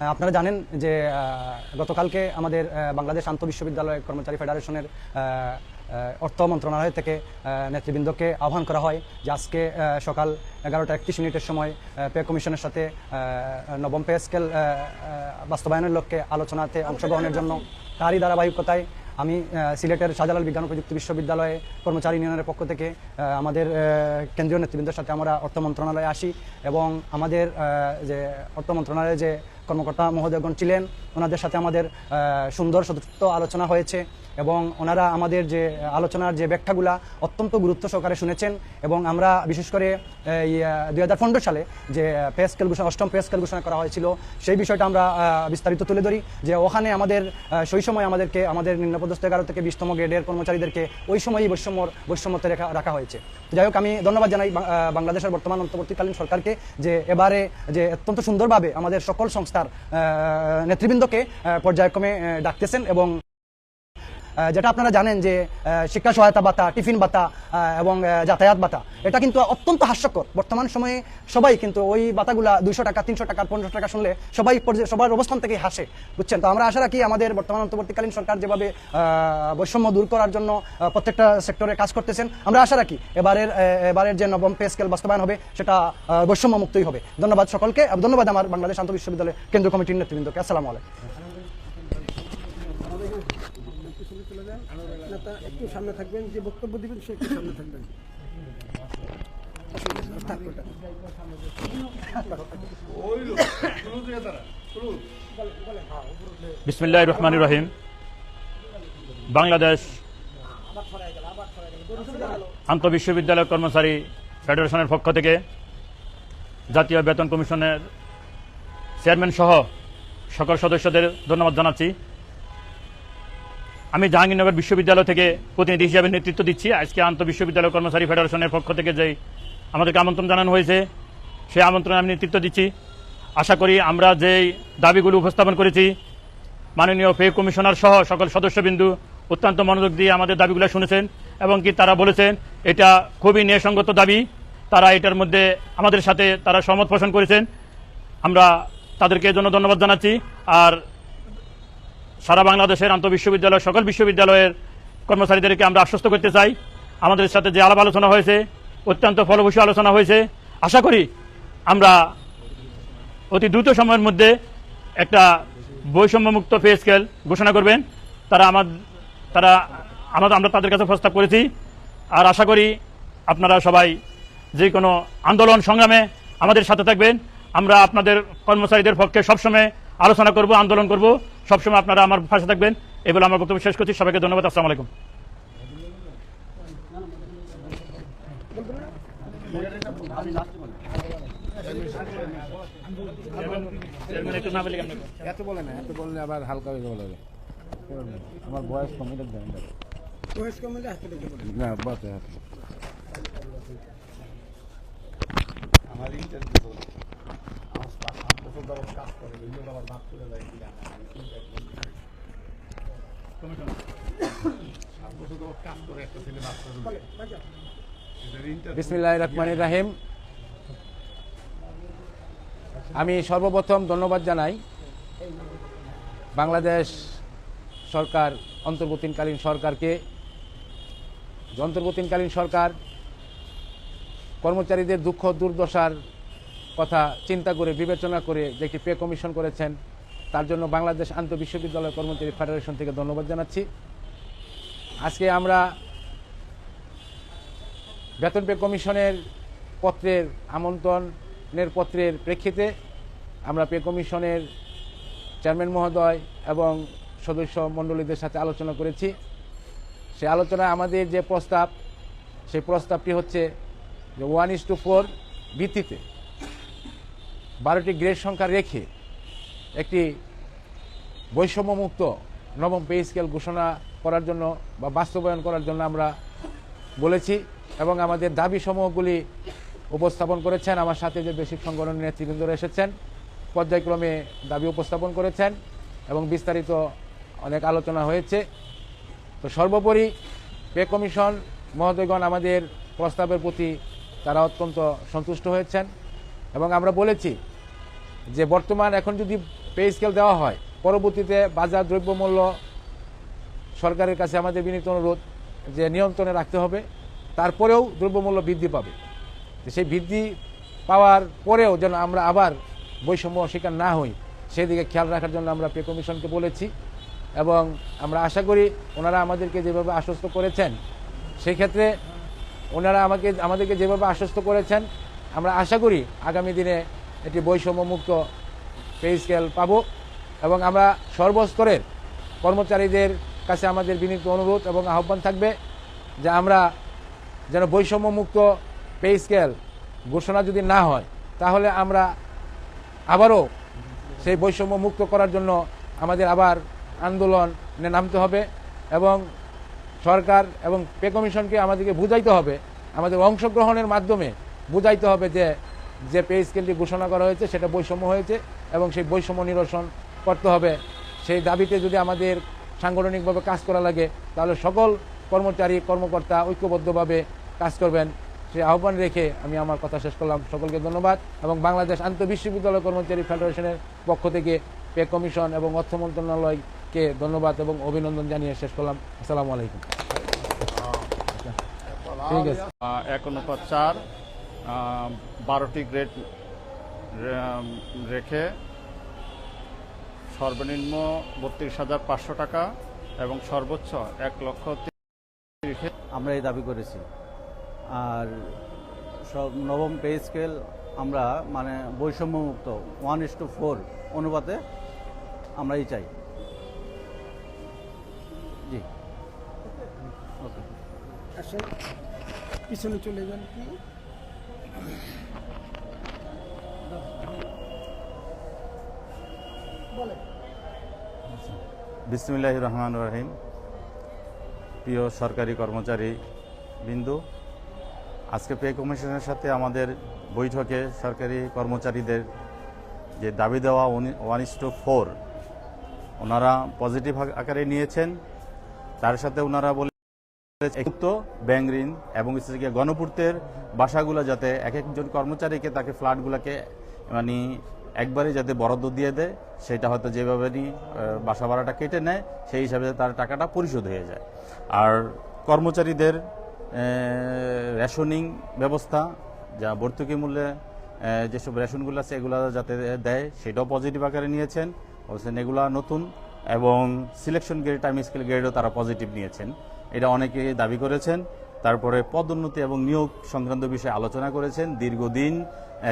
আপনারা জানেন যে গতকালকে আমাদের বাংলাদেশ আন্ত বিশ্ববিদ্যালয় কর্মচারী ফেডারেশনের অর্থ মন্ত্রণালয় থেকে নেতৃবৃন্দকে আহ্বান করা হয় যে আজকে সকাল এগারোটা একত্রিশ মিনিটের সময় পে কমিশনের সাথে নবম পে স্কেল বাস্তবায়নের লক্ষ্যে আলোচনাতে অংশগ্রহণের জন্য তারই ধারাবাহিকতায় আমি সিলেটের শাহজালাল বিজ্ঞান প্রযুক্তি বিশ্ববিদ্যালয়ে কর্মচারী ইউনিয়নের পক্ষ থেকে আমাদের কেন্দ্রীয় নেতৃবৃন্দের সাথে আমরা অর্থ মন্ত্রণালয়ে আসি এবং আমাদের যে অর্থ মন্ত্রণালয়ে যে কর্মকর্তা মহোদয়গণ ছিলেন। ওনাদের সাথে আমাদের সুন্দর সদস্য আলোচনা হয়েছে এবং ওনারা আমাদের যে আলোচনার যে ব্যাখ্যাগুলা অত্যন্ত গুরুত্ব সহকারে শুনেছেন এবং আমরা বিশেষ করে দুই হাজার পনেরো সালে যে পে স্কেল অষ্টম পে স্কেল ঘোষণা করা হয়েছিল, সেই বিষয়টা আমরা বিস্তারিত তুলে ধরি যে ওখানে আমাদের সেই সময় আমাদেরকে, আমাদের নিম্নপদস্থ এগারো থেকে বিশতম গ্রেডের কর্মচারীদেরকে ওই সময়ই বৈষম্যর, বৈষম্যতে রেখা, রাখা হয়েছে। যাই হোক, আমি ধন্যবাদ জানাই বাংলাদেশের বর্তমান অন্তর্বর্তীকালীন সরকারকে যে এবারে যে অত্যন্ত সুন্দরভাবে আমাদের সকল সংস্থার আহ, নেতৃবৃন্দকে পর্যায়ক্রমে ডাকতেছেন এবং যেটা আপনারা জানেন যে শিক্ষা সহায়তা ভাতা টিফিন আহ, এবং যাতায়াত ভাতা এটা কিন্তু অত্যন্ত হাস্যকর। বর্তমান সময়ে সবাই কিন্তু ওই ভাতাগুলা দুইশো টাকা তিনশো টাকা পনেরোশো টাকা শুনলে সবাই সবার অবস্থান থেকে হাসে বুঝছেন? তো আমরা আশা রাখি আমাদের বর্তমান অন্তর্বর্তীকালীন সরকার যেভাবে বৈষম্য দূর করার জন্য প্রত্যেকটা সেক্টরে কাজ করতেছেন আমরা আশা রাখি এবারের এবারের যে নবম পে স্কেল বাস্তবায়ন হবে সেটা বৈষম্য মুক্তই হবে। ধন্যবাদ সকলকে ধন্যবাদ আমার বাংলাদেশ আন্তঃ বিশ্ববিদ্যালয় কেন্দ্রীয় কমিটির নেতৃবৃন্দকে। আসসালামু আলাইকুম। নেতা একটু সামনে থাকবেন, যে বক্তব্য সে একটু সামনে থাকবেন। বিসমিল্লাহ রহমান রহিম। বাংলাদেশ আন্তঃ বিশ্ববিদ্যালয় কর্মচারী ফেডারেশনের পক্ষ থেকে জাতীয় বেতন কমিশনের চেয়ারম্যান সহ সকল সদস্যদের ধন্যবাদ জানাচ্ছি। আমি জাহাঙ্গীরনগর বিশ্ববিদ্যালয় থেকে প্রতিনিধি হিসাবে নেতৃত্ব দিচ্ছি। আজকে আন্তঃ বিশ্ববিদ্যালয় কর্মচারী ফেডারেশনের পক্ষ থেকে যে আমাদেরকে আমন্ত্রণ জানানো হয়েছে সেই আমন্ত্রণে আমি নেতৃত্ব দিচ্ছি। আশা করি আমরা যেই দাবিগুলো উপস্থাপন করেছি, মাননীয় পে কমিশনার সহ সকল সদস্যবিন্দু অত্যন্ত মনোযোগ দিয়ে আমাদের দাবিগুলো শুনেছেন এবং কি তারা বলেছেন, এটা খুবই ন্যায়সঙ্গত দাবি। তারা এটার মধ্যে আমাদের সাথে তারা সহমত পোষণ করেছেন। আমরা তাদেরকে জন্য ধন্যবাদ জানাচ্ছি। আর সারা বাংলাদেশের আন্তঃ বিশ্ববিদ্যালয় সকল বিশ্ববিদ্যালয়ের কর্মচারীদেরকে আমরা আশ্বস্ত করতে চাই। আমাদের সাথে যে আলাপ আলোচনা হয়েছে, অত্যন্ত ফলপ্রসূ আলোচনা হয়েছে, আশা করি আমরা অতি দ্রুত সময়ের মধ্যে একটা বৈষম্যমুক্ত পে স্কেল ঘোষণা করবেন। তারা আমার, তারা আমাদের আমরা তাদের কাছে প্রস্তাব করেছি। আর আশা করি আপনারা সবাই যে কোনো আন্দোলন সংগ্রামে আমাদের সাথে থাকবেন। আমরা আপনাদের কর্মচারীদের পক্ষে সবসময় আলোচনা করব আন্দোলন করব। সবসময় আপনারা আমার পাশে থাকবেন। এই বলে আমার বক্তব্য শেষ করছি। সবাইকে ধন্যবাদ। আসসালামু আলাইকুম। একটু না বলে এত বলে না এত বললে আবার হালকা হয়ে বলে আমার বয়স কম বয়স। না বাতে হাতে। রাহিম। আমি সর্বপ্রথম ধন্যবাদ জানাই বাংলাদেশ সরকার অন্তর্বর্তীকালীন সরকারকে। অন্তর্বর্তীকালীন সরকার কর্মচারীদের দুঃখ দুর্দশার কথা চিন্তা করে, বিবেচনা করে যে একটি পে কমিশন করেছেন। তার জন্য বাংলাদেশ আন্তঃ বিশ্ববিদ্যালয় কর্মচারী ফেডারেশন থেকে ধন্যবাদ জানাচ্ছি। আজকে আমরা বেতন পে কমিশনের পত্রের আমন্ত্রণের পত্রের প্রেক্ষিতে আমরা পে কমিশনের চেয়ারম্যান মহোদয় এবং সদস্য মণ্ডলীদের সাথে আলোচনা করেছি। সে আলোচনায় আমাদের যে প্রস্তাব, সেই প্রস্তাবটি হচ্ছে যে ওয়ান ইস টু ফোর ভিত্তিতে বারোটি গ্রেড সংখ্যা রেখে একটি বৈষম্যমুক্ত নবম পে স্কেল ঘোষণা করার জন্য বা বাস্তবায়ন করার জন্য আমরা বলেছি এবং আমাদের দাবি সমূহগুলি উপস্থাপন করেছেন। আমার সাথে যে বেসিক সংগঠনের নেতৃবৃন্দরা এসেছেন, পর্যায়ক্রমে দাবি উপস্থাপন করেছেন এবং বিস্তারিত অনেক আলোচনা হয়েছে। তো সর্বোপরি পে কমিশন মহোদয়গণ আমাদের প্রস্তাবের প্রতি তারা অত্যন্ত সন্তুষ্ট হয়েছেন এবং আমরা বলেছি যে বর্তমান এখন যদি পে স্কেল দেওয়া হয়, পরবর্তীতে বাজার দ্রব্যমূল্য সরকারের কাছে আমাদের বিনীত অনুরোধ যে নিয়ন্ত্রণে রাখতে হবে, তারপরেও দ্রব্যমূল্য বৃদ্ধি পাবে। সেই বৃদ্ধি পাওয়ার পরেও যেন আমরা আবার বৈষম্য শিকার না হই, সেদিকে খেয়াল রাখার জন্য আমরা পে কমিশনকে বলেছি এবং আমরা আশা করি ওনারা আমাদেরকে যেভাবে আশ্বস্ত করেছেন সেই ক্ষেত্রে ওনারা আমাকে, আমাদেরকে যেভাবে আশ্বস্ত করেছেন, আমরা আশা করি আগামী দিনে একটি বৈষম্যমুক্ত পে স্কেল পাবো এবং আমরা সর্বস্তরের কর্মচারীদের কাছে আমাদের বিনীত অনুরোধ এবং আহ্বান থাকবে যে আমরা যেন বৈষম্যমুক্ত পে স্কেল ঘোষণা যদি না হয়, তাহলে আমরা আবারও সেই বৈষম্য মুক্ত করার জন্য আমাদের আবার আন্দোলনে নামতে হবে এবং সরকার এবং পে কমিশনকে আমাদেরকে বুঝাইতে হবে, আমাদের অংশগ্রহণের মাধ্যমে বুঝাইতে হবে যে যে পে স্কেলটি ঘোষণা করা হয়েছে সেটা বৈষম্য হয়েছে এবং সেই বৈষম্য নিরসন করতে হবে। সেই দাবিতে যদি আমাদের সাংগঠনিকভাবে কাজ করা লাগে, তাহলে সকল কর্মচারী, কর্মকর্তা ঐক্যবদ্ধভাবে কাজ করবেন। সেই আহ্বান রেখে আমি আমার কথা শেষ করলাম। সকলকে ধন্যবাদ এবং বাংলাদেশ আন্তঃবিশ্ববিদ্যালয় কর্মচারী ফেডারেশনের পক্ষ থেকে পে কমিশন এবং অর্থ মন্ত্রণালয়কে ধন্যবাদ এবং অভিনন্দন জানিয়ে শেষ করলাম। আসসালামু আলাইকুম। ঠিক আছে এক অনুপাত চার বারোটি গ্রেড রেখে সর্বনিম্ন বত্রিশ হাজার পাঁচশো টাকা এবং সর্বোচ্চ এক লক্ষ তিরিশ আমরা এই দাবি করেছি। আর সব নবম পে স্কেল আমরা মানে বৈষম্যমুক্ত ওয়ান ইস টু ফোর অনুপাতে আমরাই চাই। জি। ওকে আসেন পিছনে চলে যান কি? বিসমিল্লাহ রহমান রহিম প্রিয় সরকারি কর্মচারী বিন্দু, আজকে পে কমিশনের সাথে আমাদের বৈঠকে সরকারি কর্মচারীদের যে দাবি দেওয়া ওয়ান ইস টু ফোর, ওনারা পজিটিভ আকারে নিয়েছেন। তার সাথে ওনারা বলে ব্যাংক ঋণ এবং গণপূর্তের বাসাগুলো যাতে এক একজন কর্মচারীকে তাকে ফ্ল্যাটগুলোকে মানে একবারে যাতে বরাদ্দ দিয়ে দেয়, সেটা হয়তো যেভাবে বাসা ভাড়াটা কেটে নেয়, সেই হিসাবে তার টাকাটা পরিশোধ হয়ে যায়। আর কর্মচারীদের রেশনিং ব্যবস্থা, যা ভর্তুকি মূল্যে যেসব রেশনগুলো আছে, এগুলো যাতে দেয়, সেটাও পজিটিভ আকারে নিয়েছেন। বলছেন এগুলা নতুন এবং সিলেকশন গ্রেড টাইম স্কেল গ্রেডও তারা পজিটিভ নিয়েছেন। এটা অনেকে দাবি করেছেন। তারপরে পদোন্নতি এবং নিয়োগ সংক্রান্ত বিষয়ে আলোচনা করেছেন। দীর্ঘদিন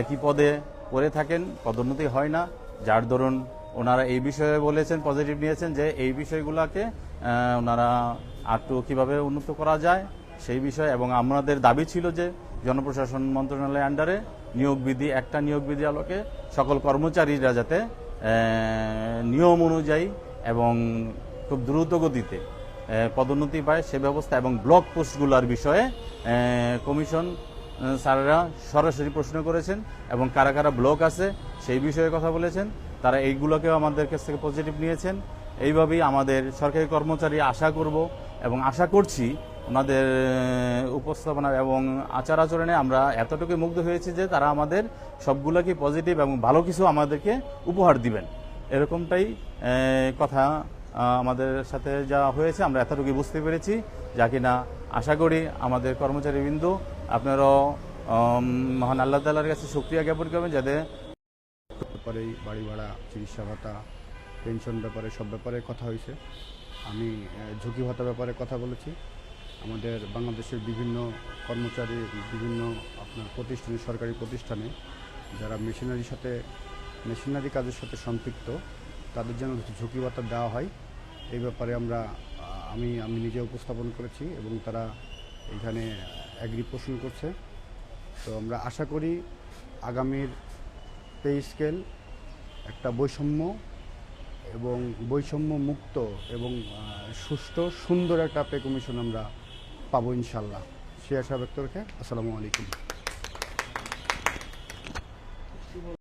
একই পদে করে থাকেন, পদোন্নতি হয় না। যার দরুন ওনারা এই বিষয়ে বলেছেন পজিটিভ নিয়েছেন যে এই বিষয়গুলোকে ওনারা আরটু কীভাবে উন্নত করা যায় সেই বিষয়ে এবং আমাদের দাবি ছিল যে জনপ্রশাসন মন্ত্রণালয়ের আন্ডারে নিয়োগ বিধি একটা নিয়োগ বিধি আলোকে সকল কর্মচারীরা যাতে নিয়ম অনুযায়ী এবং খুব দ্রুত গতিতে পদোন্নতি পায় সে ব্যবস্থা এবং ব্লক পোস্টগুলোর বিষয়ে কমিশন স্যাররা সরাসরি প্রশ্ন করেছেন এবং কারা কারা ব্লক আছে সেই বিষয়ে কথা বলেছেন। তারা এইগুলোকেও আমাদের কাছ থেকে পজিটিভ নিয়েছেন। এইভাবেই আমাদের সরকারি কর্মচারী আশা করব এবং আশা করছি ওনাদের উপস্থাপনা এবং আচার আচরণে আমরা এতটুকু মুগ্ধ হয়েছি যে তারা আমাদের সবগুলোকে পজিটিভ এবং ভালো কিছু আমাদেরকে উপহার দিবেন। এরকমটাই কথা আমাদের সাথে যা হয়েছে, আমরা এতটুকু বুঝতে পেরেছি। যা কিনা আশা করি আমাদের কর্মচারী বিন্দু আপনারাও মহান আল্লাহ তালার কাছে সুক্রিয়া জ্ঞাপন করবেন যাতে ব্যাপারে বাড়ি ভাড়া, চিকিৎসা ভাতা, পেনশন ব্যাপারে সব ব্যাপারে কথা হয়েছে। আমি ঝুঁকি ভাতা ব্যাপারে কথা বলেছি। আমাদের বাংলাদেশের বিভিন্ন কর্মচারী, বিভিন্ন আপনার প্রতিষ্ঠানে সরকারি প্রতিষ্ঠানে যারা মেশিনারির সাথে, মেশিনারি কাজের সাথে সম্পৃক্ত তাদের যেন ঝুঁকি ভাতা দেওয়া হয়। এই ব্যাপারে আমরা, আমি আমি নিজে উপস্থাপন করেছি এবং তারা এখানে অ্যাগ্রি পোষণ করছে। তো আমরা আশা করি আগামীর পে স্কেল একটা বৈষম্য এবং বৈষম্য মুক্ত এবং সুষ্ঠু সুন্দর একটা পে কমিশন আমরা পাবো ইনশাল্লাহ সে আশা ব্যক্ত রেখে আসসালামু আলাইকুম।